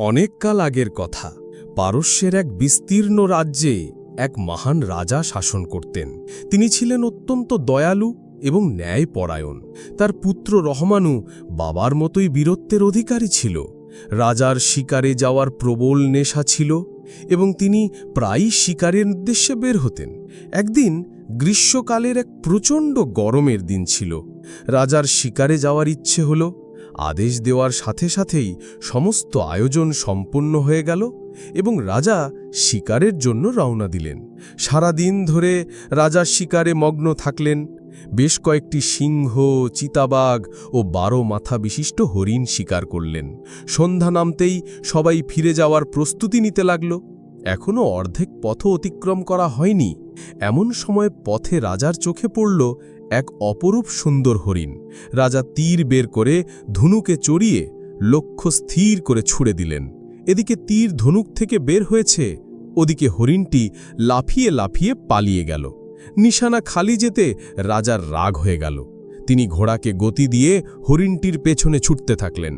অনেককাল আগের কথা। পারস্যের এক বিস্তীর্ণ রাজ্যে এক মহান রাজা শাসন করতেন। তিনি ছিলেন অত্যন্ত দয়ালু এবং ন্যায়পরায়ণ। তার পুত্র রহমানু বাবার মতোই বীরত্বের অধিকারী ছিল। রাজার শিকারে যাওয়ার প্রবল নেশা ছিল এবং তিনি প্রায়ই শিকারের উদ্দেশ্যে বের হতেন। একদিন গ্রীষ্মকালের এক প্রচণ্ড গরমের দিন ছিল। রাজার শিকারে যাওয়ার ইচ্ছে হল আদেশ দেওয়ার সাথে সাথেই সমস্ত আয়োজন সম্পন্ন হয়ে গেল এবং রাজা শিকারের জন্য রওনা দিলেন। সারাদিন ধরে রাজা শিকারে মগ্ন থাকলেন। বেশ কয়েকটি সিংহ, চিতাবাঘ ও বারো মাথা বিশিষ্ট হরিণ শিকার করলেন। সন্ধ্যা নামতেই সবাই ফিরে যাওয়ার প্রস্তুতি নিতে লাগল। এখনও অর্ধেক পথ অতিক্রম করা হয়নি। এমন সময় পথে রাজার চোখে পড়ল এক অপরূপ সুন্দর হরিণ। রাজা তীর বের করে ধনুকে চড়িয়ে লক্ষ্য স্থির করে ছুড়ে দিলেন। এদিকে তীর ধনুক থেকে বের হয়েছে, ওদিকে হরিণটি লাফিয়ে লাফিয়ে পালিয়ে গেল। নিশানা খালি যেতে রাজার রাগ হয়ে গেল। তিনি ঘোড়াকে গতি দিয়ে হরিণটির পেছনে ছুটতে থাকলেন।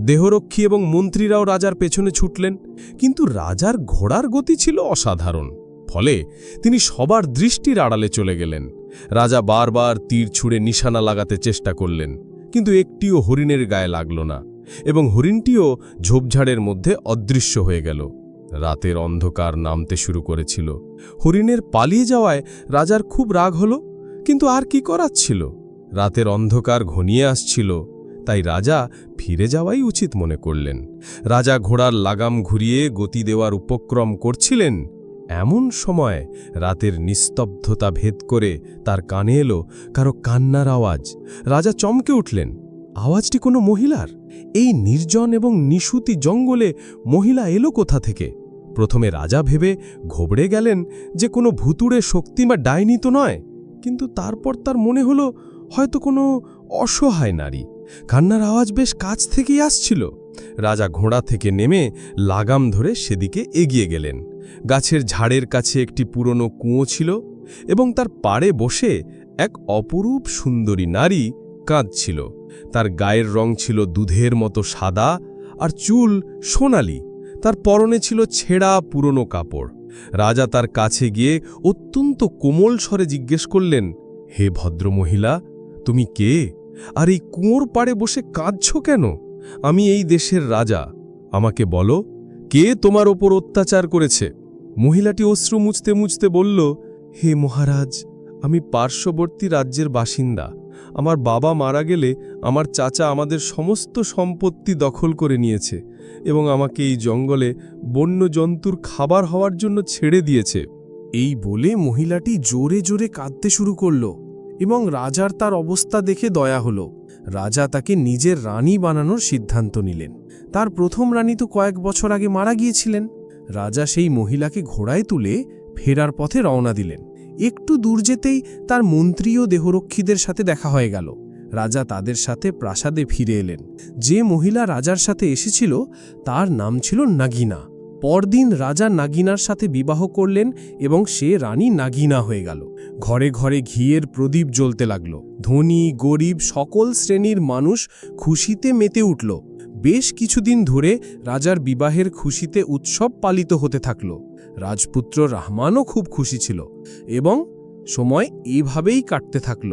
দেহরক্ষী এবং মন্ত্রীরাও রাজার পেছনে ছুটলেন, কিন্তু রাজার ঘোড়ার গতি ছিল অসাধারণ। ফলে তিনি সবার দৃষ্টির আড়ালে চলে গেলেন। রাজা বারবার তীর ছুঁড়ে নিশানা লাগাতে চেষ্টা করলেন, কিন্তু একটিও হরিণের গায়ে লাগল না এবং হরিণটিও ঝোপঝাড়ের মধ্যে অদৃশ্য হয়ে গেল। রাতের অন্ধকার নামতে শুরু করেছিল। হরিণের পালিয়ে যাওয়ায় রাজার খুব রাগ হল, কিন্তু আর কি করার ছিল? রাতের অন্ধকার ঘনিয়ে আসছিল, তাই রাজা ফিরে যাওয়াই উচিত মনে করলেন। রাজা ঘোড়ার লাগাম ঘুরিয়ে গতি দেওয়ার উপক্রম করছিলেন এমন সময় রাতের নিস্তব্ধতা ভেদ করে তার কানে এলো কারও কান্নার আওয়াজ। রাজা চমকে উঠলেন। আওয়াজটি কোনো মহিলার? এই নির্জন এবং নিশুতি জঙ্গলে মহিলা এলো কোথা থেকে? প্রথমে রাজা ভেবে ঘোবড়ে গেলেন যে কোনো ভুতুড়ে শক্তি বা ডাইনি তো নয়, কিন্তু তারপর তার মনে হলো হয়তো কোনো অসহায় নারী। কান্নার আওয়াজ বেশ কাছ থেকেই আসছিল। রাজা ঘোড়া থেকে নেমে লাগাম ধরে সেদিকে এগিয়ে গেলেন। গাছের ঝাড়ের কাছে একটি পুরনো কুঁয়ো ছিল এবং তার পাড়ে বসে এক অপরূপ সুন্দরী নারী কাঁদছিল। তার গায়ের রং ছিল দুধের মতো সাদা আর চুল সোনালি। তার পরনে ছিল ছেঁড়া পুরনো কাপড়। রাজা তার কাছে গিয়ে অত্যন্ত কোমল স্বরে জিজ্ঞেস করলেন, হে ভদ্রমহিলা, তুমি কে? আর এই কুঁয়োর পাড়ে বসে কাঁদছ কেন? আমি এই দেশের রাজা। আমাকে বলো কে তোমার ওপর অত্যাচার করেছে? মহিলাটি অশ্রু মুছতে মুছতে বলল, হে মহারাজ, আমি পার্শ্ববর্তী রাজ্যের বাসিন্দা। আমার বাবা মারা গেলে আমার চাচা আমাদের সমস্ত সম্পত্তি দখল করে নিয়েছে এবং আমাকে এই জঙ্গলে বন্য জন্তুর খাবার হওয়ার জন্য ছেড়ে দিয়েছে। এই বলে মহিলাটি জোরে জোরে কাঁদতে শুরু করল এবং রাজার তার অবস্থা দেখে দয়া হল। রাজা তাকে নিজের রানী বানানোর সিদ্ধান্ত নিলেন। তার প্রথম রানী তো কয়েক বছর আগে মারা গিয়েছিলেন। রাজা সেই মহিলাকে ঘোড়ায় তুলে ফেরার পথে রওনা দিলেন। একটু দূর যেতেই তার মন্ত্রী ও দেহরক্ষীদের সাথে দেখা হয়ে গেল। রাজা তাদের সাথে প্রাসাদে ফিরে এলেন। যে মহিলা রাজার সাথে এসেছিল, তার নাম ছিল নাগিনা। পরদিন রাজা নাগিনার সাথে বিবাহ করলেন এবং সে রানী নাগিনা হয়ে গেল। ঘরে ঘরে ঘিয়ের প্রদীপ জ্বলতে লাগল। ধনী, গরিব সকল শ্রেণির মানুষ খুশিতে মেতে উঠল। বেশ কিছুদিন ধরে রাজার বিবাহের খুশিতে উৎসব পালিত হতে থাকল। রাজপুত্র রাহমানও খুব খুশি ছিল এবং সময় এইভাবেই কাটতে থাকল।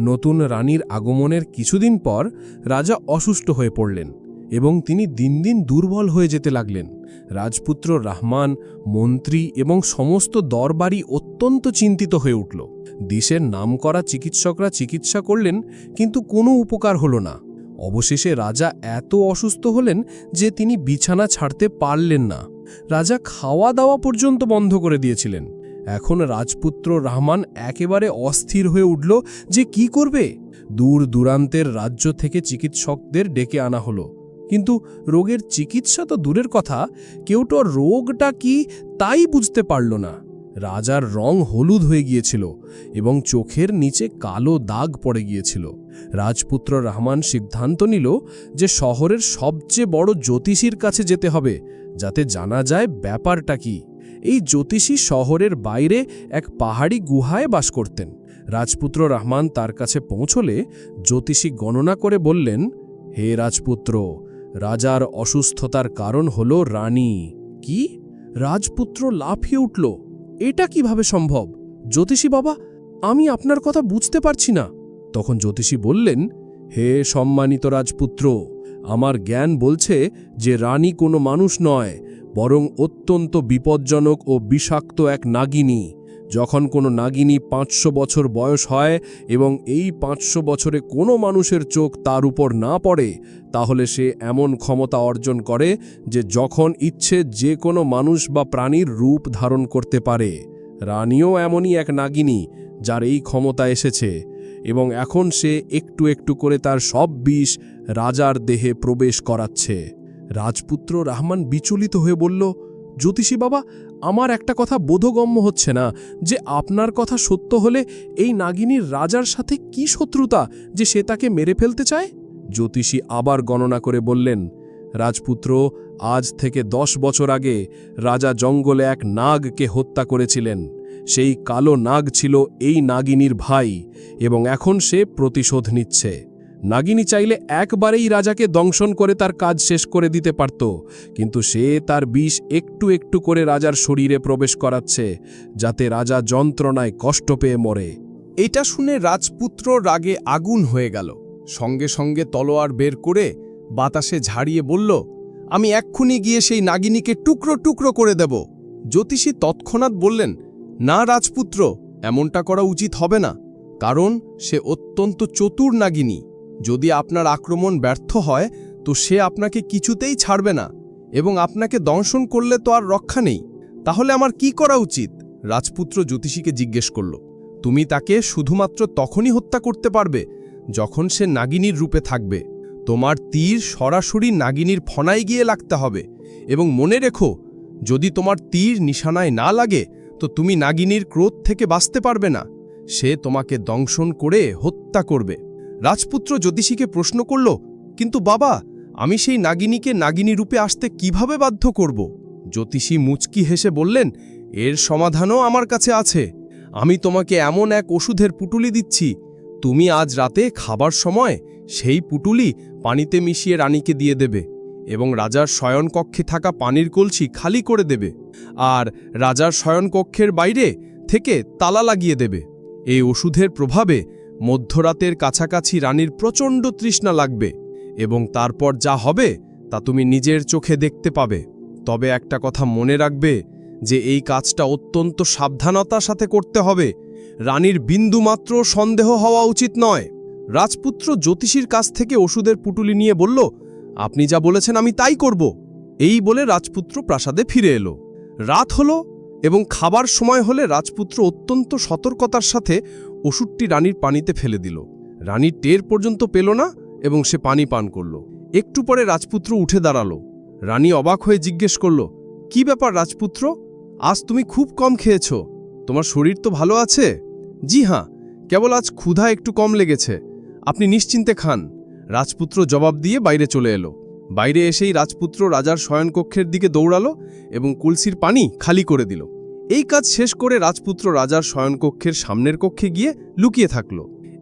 নতুন রানীর আগমনের কিছুদিন পর রাজা অসুস্থ হয়ে পড়লেন এবং তিনি দিন দিন দুর্বল হয়ে যেতে লাগলেন। রাজপুত্র রাহমান, মন্ত্রী এবং সমস্ত দরবারই অত্যন্ত চিন্তিত হয়ে উঠল। দেশের নামকরা চিকিৎসকরা চিকিৎসা করলেন, কিন্তু কোনো উপকার হল না। অবশেষে রাজা এত অসুস্থ হলেন যে তিনি বিছানা ছাড়তে পারলেন না। রাজা খাওয়া দাওয়া পর্যন্ত বন্ধ করে দিয়েছিলেন। এখন রাজপুত্র রহমান একেবারে অস্থির হয়ে উঠল যে কি করবে? দূর দূরান্তের রাজ্য থেকে চিকিৎসকদের ডেকে আনা হলো। কিন্তু রোগের চিকিৎসা তো দূরের কথা, কেউ তো রোগটা কি তাই বুঝতে পারল না। রাজার রং হলুদ হয়ে গিয়েছিল এবং চোখের নিচে কালো দাগ পড়ে গিয়েছিল। রাজপুত্র রহমান সিদ্ধান্ত নিল যে শহরের সবচেয়ে বড় জ্যোতিষীর কাছে যেতে হবে, যাতে জানা যায় ব্যাপারটা কি। এই জ্যোতিষী শহরের বাইরে এক পাহাড়ি গুহায় বাস করতেন। রাজপুত্র রহমান তার কাছে পৌঁছলে জ্যোতিষী গণনা করে বললেন, হে রাজপুত্র, রাজার অসুস্থতার কারণ হল রানী। কি? রাজপুত্র লাফিয়ে উঠল? এটা কীভাবে সম্ভব? জ্যোতিষী বাবা, আমি আপনার কথা বুঝতে পারছি না। তখন জ্যোতিষী বললেন, হে সম্মানিত রাজপুত্র, আমার জ্ঞান বলছে যে রানী কোনো মানুষ নয়, বরং অত্যন্ত বিপজ্জনক ও বিষাক্ত এক নাগিনী। যখন কোনো নাগিনী পাঁচশো বছর বয়স হয় এবং এই পাঁচশো বছরে কোনো মানুষের চোখ তার উপর না পড়ে, তাহলে সে এমন ক্ষমতা অর্জন করে যে যখন ইচ্ছে যে কোনো মানুষ বা প্রাণীর রূপ ধারণ করতে পারে। রানীও এমনই এক নাগিনী, যার এই ক্ষমতা এসেছে। এবং এখন সে একটু একটু করে তার সব বিষ রাজার দেহে প্রবেশ করাচ্ছে। রাজপুত্র রাহমান বিচলিত হয়ে বলল, জ্যোতিষী বাবা, আমার একটা কথা বোধগম্য হচ্ছে না যে আপনার কথা সত্য হলে এই নাগিনীর রাজার সাথে কি শত্রুতা যে সে তাকে মেরে ফেলতে চায়? জ্যোতিষী আবার গণনা করে বললেন, রাজপুত্র, আজ থেকে দশ বছর আগে রাজা জঙ্গলে এক নাগকে হত্যা করেছিলেন। সেই কালো নাগ ছিল এই নাগিনীর ভাই, এবং এখন সে প্রতিশোধ নিচ্ছে। নাগিনী চাইলে একবারেই রাজাকে দংশন করে তার কাজ শেষ করে দিতে পারত, কিন্তু সে তার বিষ একটু একটু করে রাজার শরীরে প্রবেশ করাচ্ছে, যাতে রাজা যন্ত্রণায় কষ্ট পেয়ে মরে। এটা শুনে রাজপুত্র রাগে আগুন হয়ে গেল। সঙ্গে সঙ্গে তলোয়ার বের করে বাতাসে ঝাড়িয়ে বলল, আমি এক্ষুনি গিয়ে সেই নাগিনীকে টুকরো টুকরো করে দেব। জ্যোতিষী তৎক্ষণাৎ বললেন না রাজপুত্র, এমনটা করা উচিত হবে না, কারণ সে অত্যন্ত চতুর নাগিনী। যদি আপনার আক্রমণ ব্যর্থ হয়, তো সে আপনাকে কিছুতেই ছাড়বে না, এবং আপনাকে দংশন করলে তো আর রক্ষা নেই। তাহলে আমার কি করা উচিত? রাজপুত্র জ্যোতিষীকে জিজ্ঞেস করল। তুমি তাকে শুধুমাত্র তখনই হত্যা করতে পারবে, যখন সে নাগিনীর রূপে থাকবে। তোমার তীর সরাসরি নাগিনীর ফনায় গিয়ে লাগতে হবে, এবং মনে রেখো, যদি তোমার তীর নিশানায় না লাগে তো তুমি নাগিনীর ক্রোধ থেকে বাঁচতে পারবে না। সে তোমাকে দংশন করে হত্যা করবে। রাজপুত্র জ্যোতিষীকে প্রশ্ন করল, কিন্তু বাবা, আমি সেই নাগিনীকে নাগিনী রূপে আসতে কীভাবে বাধ্য করব? জ্যোতিষী মুচকি হেসে বললেন, এর সমাধানও আমার কাছে আছে। আমি তোমাকে এমন এক ওষুধের পুটুলি দিচ্ছি। তুমি আজ রাতে খাবার সময় সেই পুটুলি পানিতে মিশিয়ে রানীকে দিয়ে দেবে। এবং রাজার শয়নকক্ষে থাকা পানির কলসি খালি করে দেবে, আর রাজার শয়নকক্ষের বাইরে থেকে তালা লাগিয়ে দেবে। এই ওষুধের প্রভাবে মধ্যরাতের কাছাকাছি রানীর প্রচণ্ড তৃষ্ণা লাগবে, এবং তারপর যা হবে তা তুমি নিজের চোখে দেখতে পাবে। তবে একটা কথা মনে রাখবে যে এই কাজটা অত্যন্ত সাবধানতার সাথে করতে হবে। রানীর বিন্দুমাত্র সন্দেহ হওয়া উচিত নয়। রাজপুত্র জ্যোতিষীর কাছ থেকে ওষুধের পুটুলি নিয়ে বলল আপনি যা বলেছেন আমি তাই করব। এই বলে রাজপুত্র প্রাসাদে ফিরে এলো। রাত হলো এবং খাবার সময় হলে রাজপুত্র অত্যন্ত সতর্কতার সাথে ওষুধটি রানীর পানিতে ফেলে দিল। রানী টের পর্যন্ত পেল না এবং সে পানি পান করল। একটু পরে রাজপুত্র উঠে দাঁড়াল। রানী অবাক হয়ে জিজ্ঞেস করল, কি ব্যাপার রাজপুত্র? আজ তুমি খুব কম খেয়েছ। তোমার শরীর তো ভালো আছে? জি হ্যাঁ কেবল আজ ক্ষুধা একটু কম লেগেছে। আপনি নিশ্চিন্তে খান। রাজপুত্র জবাব দিয়ে বাইরে চলে এলো। বাইরে এসেই রাজপুত্র রাজার শয়নকক্ষের দিকে দৌড়ালো এবং কুলসির পানি খালি করে দিল। এই কাজ শেষ করে রাজপুত্র রাজার শয়নকক্ষের সামনের কক্ষে গিয়ে লুকিয়ে থাকল।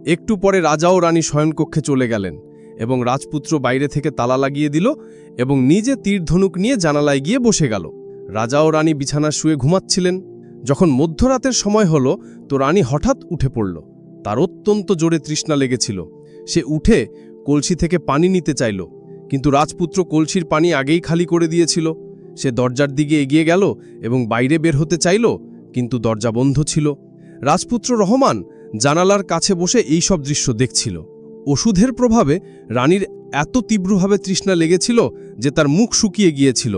একটু পরে রাজাও রানী শয়নকক্ষে চলে গেলেন এবং রাজপুত্র বাইরে থেকে তালা লাগিয়ে দিল এবং নিজে তীরধনুক নিয়ে জানালায় গিয়ে বসে গেল। রাজা ও রানী বিছানা শুয়ে ঘুমাচ্ছিলেন। যখন মধ্যরাতের সময় হলো তো রানী হঠাৎ উঠে পড়ল। তার অত্যন্ত জোরে তৃষ্ণা লেগেছিল। সে উঠে কলসি থেকে পানি নিতে চাইল, কিন্তু রাজপুত্র কলসির পানি আগেই খালি করে দিয়েছিল। সে দরজার দিকে এগিয়ে গেল এবং বাইরে বের হতে চাইল, কিন্তু দরজা বন্ধ ছিল। রাজপুত্র রহমান জানালার কাছে বসে এই সব দৃশ্য দেখছিল। ওষুধের প্রভাবে রানীর এত তীব্রভাবে তৃষ্ণা লেগেছিল যে তার মুখ শুকিয়ে গিয়েছিল।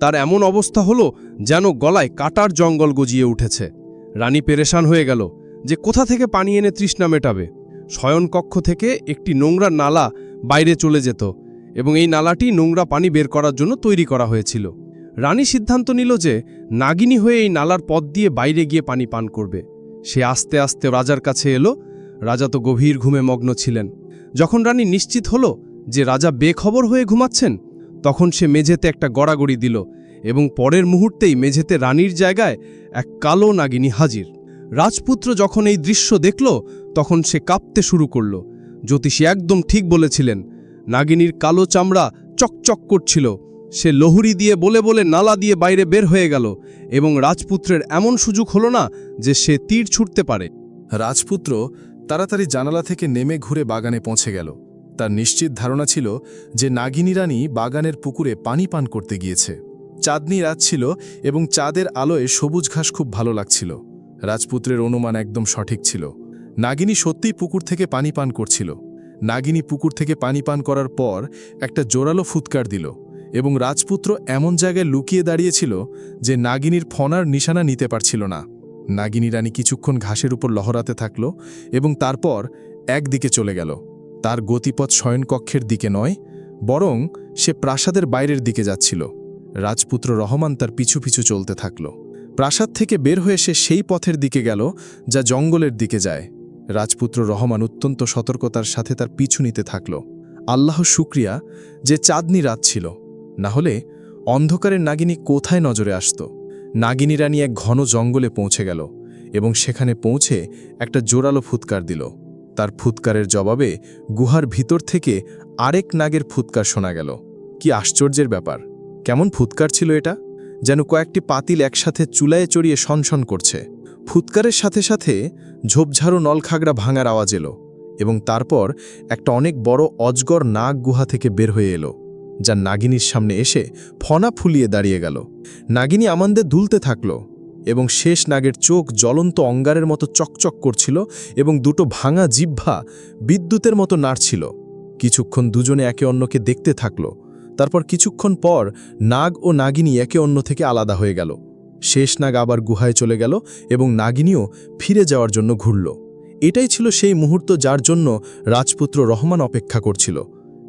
তার এমন অবস্থা হলো যেন গলায় কাটার জঙ্গল গজিয়ে উঠেছে। রানী পেরেশান হয়ে গেল যে কোথা থেকে পানি এনে তৃষ্ণা মেটাবে। শয়নকক্ষ থেকে একটি নোংরা নালা বাইরে চলে যেত এবং এই নালাটি নোংরা পানি বের করার জন্য তৈরি করা হয়েছিল। রানী সিদ্ধান্ত নিল যে নাগিনী হয়ে এই নালার পথ দিয়ে বাইরে গিয়ে পানি পান করবে। সে আস্তে আস্তে রাজার কাছে এলো। রাজা তো গভীর ঘুমে মগ্ন ছিলেন। যখন রানী নিশ্চিত হল যে রাজা বেখবর হয়ে ঘুমাচ্ছেন, তখন সে মেঝেতে একটা গড়াগড়ি দিল এবং পরের মুহূর্তেই মেঝেতে রানীর জায়গায় এক কালো নাগিনী হাজির। রাজপুত্র যখন এই দৃশ্য দেখল তখন সে কাঁপতে শুরু করল। জ্যোতিষী একদম ঠিক বলেছিলেন, নাগিনীর কালো চামড়া চকচক করছিল। সে লহুরি দিয়ে বলে বলে নালা দিয়ে বাইরে বের হয়ে গেল এবং রাজপুত্রের এমন সুযোগ হলো না যে সে তীর ছুটতে পারে। রাজপুত্র তাড়াতাড়ি জানালা থেকে নেমে ঘুরে বাগানে পৌঁছে গেল। তার নিশ্চিত ধারণা ছিল যে নাগিনী রানী বাগানের পুকুরে পানি পান করতে গিয়েছে। চাঁদনি রাত ছিল এবং চাঁদের আলোয় সবুজ ঘাস খুব ভালো লাগছিল। রাজপুত্রের অনুমান একদম সঠিক ছিল। নাগিনী সত্যিই পুকুর থেকে পানি পান করছিল। নাগিনী পুকুর থেকে পানি পান করার পর একটা জোরালো ফুৎকার দিল এবং রাজপুত্র এমন জায়গায় লুকিয়ে দাঁড়িয়েছিল যে নাগিনীর ফনার নিশানা নিতে পারছিল না। নাগিনী রানী কিছুক্ষণ ঘাসের উপর লহরাতে থাকল এবং তারপর একদিকে চলে গেল। তার গতিপথ শয়নকক্ষের দিকে নয়, বরং সে প্রাসাদের বাইরের দিকে যাচ্ছিল। রাজপুত্র রহমান তার পিছু পিছু চলতে থাকল। প্রাসাদ থেকে বের হয়ে সে সেই পথের দিকে গেল যা জঙ্গলের দিকে যায়। রাজপুত্র রহমান অত্যন্ত সতর্কতার সাথে তার পিছু নিতে থাকল। আল্লাহ শুক্রিয়া যে চাঁদনি রাত ছিল। না হলে অন্ধকারের নাগিনী কোথায় নজরে আসত? নাগিনী রানী এক ঘন জঙ্গলে পৌঁছে গেল এবং সেখানে পৌঁছে একটা জোরালো ফুৎকার দিল। তার ফুৎকারের জবাবে গুহার ভিতর থেকে আরেক নাগের ফুৎকার শোনা গেল। কি আশ্চর্যের ব্যাপার, কেমন ফুৎকার ছিল এটা? যেন কয়েকটি পাতিল একসাথে চুলায় চড়িয়ে সনসন করছে। ফুৎকারের সাথে সাথে ঝোপঝাড়ো নলখাগড়া ভাঙার আওয়াজ এলো এবং তারপর একটা অনেক বড় অজগর নাগ গুহা থেকে বের হয়ে এলো, যা নাগিনীর সামনে এসে ফনা ফুলিয়ে দাঁড়িয়ে গেল। নাগিনী আমানদের দুলতে থাকল এবং শেষ নাগের চোখ জ্বলন্ত অঙ্গারের মতো চকচক করছিল এবং দুটো ভাঙা জিহ্বা বিদ্যুতের মতো নাড়ছিল। কিছুক্ষণ দুজনে একে অন্যকে দেখতে থাকল, তারপর কিছুক্ষণ পর নাগ ও নাগিনী একে অন্য থেকে আলাদা হয়ে গেল। শেষ নাগ আবার গুহায় চলে গেল এবং নাগিনীও ফিরে যাওয়ার জন্য ঘুরল। এটাই ছিল সেই মুহূর্ত যার জন্য রাজপুত্র রহমান অপেক্ষা করছিল।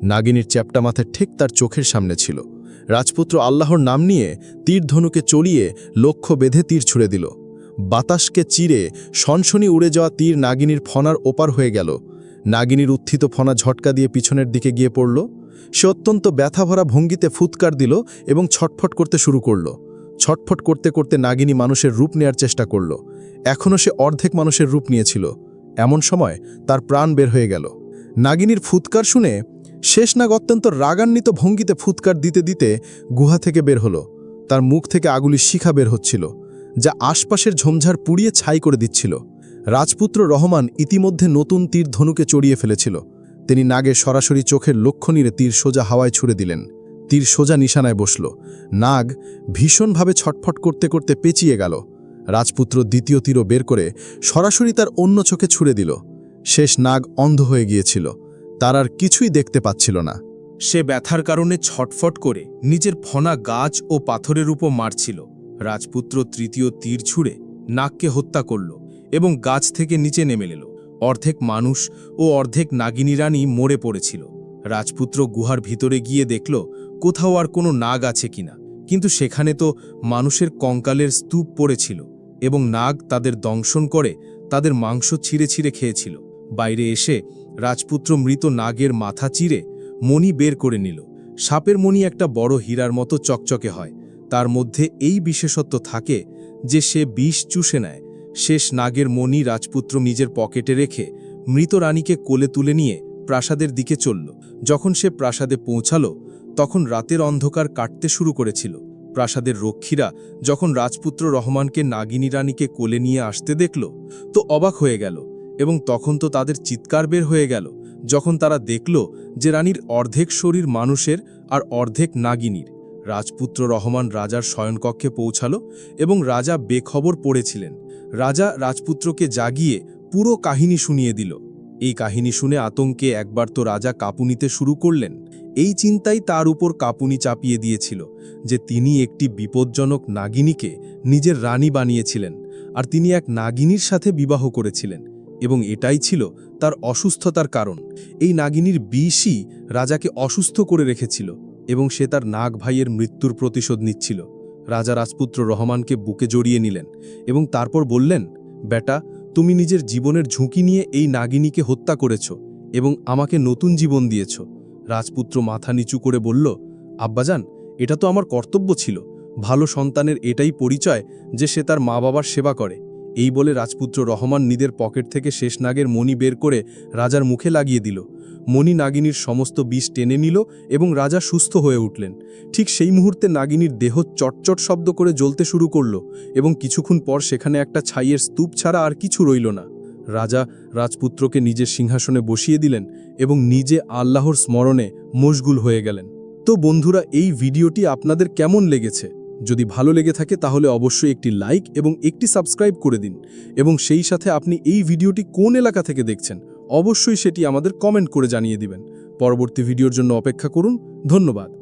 নাগিনীর চ্যাপটা মাথায় ঠিক তার চোখের সামনে ছিল। রাজপুত্র আল্লাহর নাম নিয়ে তীরধনুকে চড়িয়ে লক্ষ্য বেঁধে তীর ছুড়ে দিল। বাতাসকে চিরে সনসনি উড়ে যাওয়া তীর নাগিনীর ফনার ওপার হয়ে গেল। নাগিনীর উত্থিত ফনা ঝটকা দিয়ে পিছনের দিকে গিয়ে পড়ল। সে অত্যন্ত ব্যথাভরা ভঙ্গিতে ফুৎকার দিল এবং ছটফট করতে শুরু করল। ছটফট করতে করতে নাগিনী মানুষের রূপ নেয়ার চেষ্টা করল। এখনও সে অর্ধেক মানুষের রূপ নিয়েছিল। এমন সময় তার প্রাণ বের হয়ে গেল। নাগিনীর ফুৎকার শুনে শেষনাগ অত্যন্ত রাগান্বিত ভঙ্গিতে ফুৎকার দিতে দিতে গুহা থেকে বের হলো। তার মুখ থেকে আগুলির শিখা বের হচ্ছিল, যা আশপাশের ঝোমঝাড় পুড়িয়ে ছাই করে দিচ্ছিল। রাজপুত্র রহমান ইতিমধ্যে নতুন তীর ধনুকে চড়িয়ে ফেলেছিল। তিনি নাগে সরাসরি চোখের লক্ষ্য নিয়ে তীর সোজা হাওয়ায় ছুড়ে দিলেন। তীর সোজা নিশানায় বসল। নাগ ভীষণভাবে ছটফট করতে করতে পেঁচিয়ে গেল। রাজপুত্র দ্বিতীয় তীরও বের করে সরাসরি তার অন্য চোখে ছুড়ে দিল। শেষ নাগ অন্ধ হয়ে গিয়েছিল। তার আর কিছুই দেখতে পাচ্ছিল না। সে ব্যথার কারণে ছটফট করে নিজের ফনা গাছ ও পাথরের উপর মারছিল। রাজপুত্র তৃতীয় তীর ছুঁড়ে নাগকে হত্যা করল এবং গাছ থেকে নিচে নেমে এলো। অর্ধেক মানুষ ও অর্ধেক নাগিনী রানী মরে পড়েছিল। রাজপুত্র গুহার ভিতরে গিয়ে দেখল কোথাও আর কোনো নাগ আছে কিনা। কিন্তু সেখানে তো মানুষের কঙ্কালের স্তূপ পড়েছিল এবং নাগ তাদের দংশন করে তাদের মাংস ছিঁড়ে ছিঁড়ে খেয়েছিল। বাইরে এসে রাজপুত্র মৃত নাগের মাথা চিরে মণি বের করে নিল। সাপের মণি একটা বড় হীরার মতো চকচকে হয়। তার মধ্যে এই বিশেষত্ব থাকে যে সে বিষ চুষে নেয়। শেষ নাগের মণি রাজপুত্র নিজের পকেটে রেখে মৃত রানীকে কোলে তুলে নিয়ে প্রাসাদের দিকে চলল। যখন সে প্রাসাদে পৌঁছালো তখন রাতের অন্ধকার কাটতে শুরু করেছিল। প্রাসাদের রক্ষীরা যখন রাজপুত্র রহমানকে নাগিনী রানীকে কোলে নিয়ে আসতে দেখল, তো অবাক হয়ে গেল এবং তখন তো তাদের চিৎকার বের হয়ে গেল, যখন তারা দেখল যে রানীর অর্ধেক শরীর মানুষের আর অর্ধেক নাগিনীর। রাজপুত্র রহমান রাজার শয়নকক্ষে পৌঁছাল এবং রাজা বেখবর পড়েছিলেন। রাজা রাজপুত্রকে জাগিয়ে পুরো কাহিনী শুনিয়ে দিল। এই কাহিনী শুনে আতঙ্কে একবার তো রাজা কাঁপুনিতে শুরু করলেন। এই চিন্তাই তার উপর কাঁপুনি চাপিয়ে দিয়েছিল যে তিনি একটি বিপজ্জনক নাগিনীকে নিজের রানী বানিয়েছিলেন আর তিনি এক নাগিনীর সাথে বিবাহ করেছিলেন এবং এটাই ছিল তার অসুস্থতার কারণ। এই নাগিনীর বিষই রাজাকে অসুস্থ করে রেখেছিল এবং সে তার নাগ ভাইয়ের মৃত্যুর প্রতিশোধ নিচ্ছিল। রাজা রাজপুত্র রহমানকে বুকে জড়িয়ে নিলেন এবং তারপর বললেন, বেটা, তুমি নিজের জীবনের ঝুঁকি নিয়ে এই নাগিনীকে হত্যা করেছ এবং আমাকে নতুন জীবন দিয়েছ। রাজপুত্র মাথা নিচু করে বলল, আব্বাজান, এটা তো আমার কর্তব্য ছিল। ভালো সন্তানের এটাই পরিচয় যে সে তার মা বাবার সেবা করে। এই বলে রাজপুত্র রহমান নিদের পকেট থেকে শেষ নাগের মণি বের করে রাজার মুখে লাগিয়ে দিল। মণি নাগিনীর সমস্ত বিষ টেনে নিল এবং রাজা সুস্থ হয়ে উঠলেন। ঠিক সেই মুহূর্তে নাগিনীর দেহ চটচট শব্দ করে জ্বলতে শুরু করল এবং কিছুক্ষণ পর সেখানে একটা ছাইয়ের স্তূপ ছাড়া আর কিছু রইল না। রাজা রাজপুত্রকে নিজের সিংহাসনে বসিয়ে দিলেন এবং নিজে আল্লাহর স্মরণে মশগুল হয়ে গেলেন। তো বন্ধুরা, এই ভিডিওটি আপনাদের কেমন লেগেছে? যদি ভালো লেগে থাকে তাহলে অবশ্যই একটি লাইক এবং একটি সাবস্ক্রাইব করে দিন এবং সেই সাথে আপনি এই ভিডিওটি কোন এলাকা থেকে দেখছেন অবশ্যই সেটি আমাদের কমেন্ট করে জানিয়ে দিবেন। পরবর্তী ভিডিওর জন্য অপেক্ষা করুন। ধন্যবাদ।